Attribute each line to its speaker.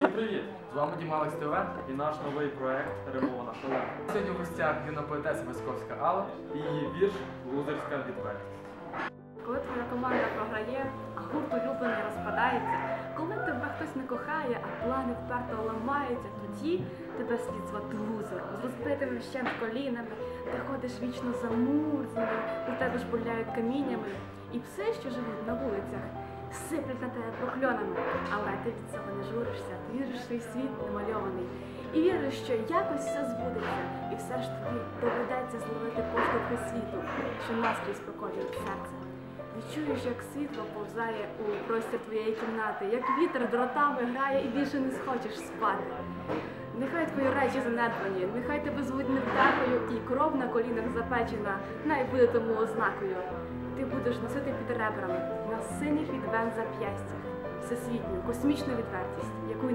Speaker 1: Привіт! З вами Дім Алекс ТВ і наш новий проект Римована шалена. Сьогодні в гостях юна поетеса Висковська Алла і її вірш Лузерська відвертість.
Speaker 2: Коли твоя команда програє, а гурт улюблений розпадається, коли тебе хтось не кохає, а плани вперто ламаються, тоді тебе слід звати лузером, з розбитими вщент колінами, ти ходиш вічно замурзаний, у тебе ж бурляють каміннями, і пси, що живуть на вулицях, сиплять на тебе прокльонами, але ти від цього не журишся, ти віриш свій світ немальований. І віриш, що якось все збудеться, і все ж таки доведеться зловити поштовхи світу, що наскрізь проколюють серце. Відчуєш, як світло повзає у простір твоєї кімнати, як вітер дротами грає і більше не схочеш спати. Нехай твої речі занедбані, нехай тебе звуть кров на колінах запечена, най буде тому ознакою. Ти будеш носити під ребрами на синіх від вен зап'ястях всесвітню, космічну відвертість, яку й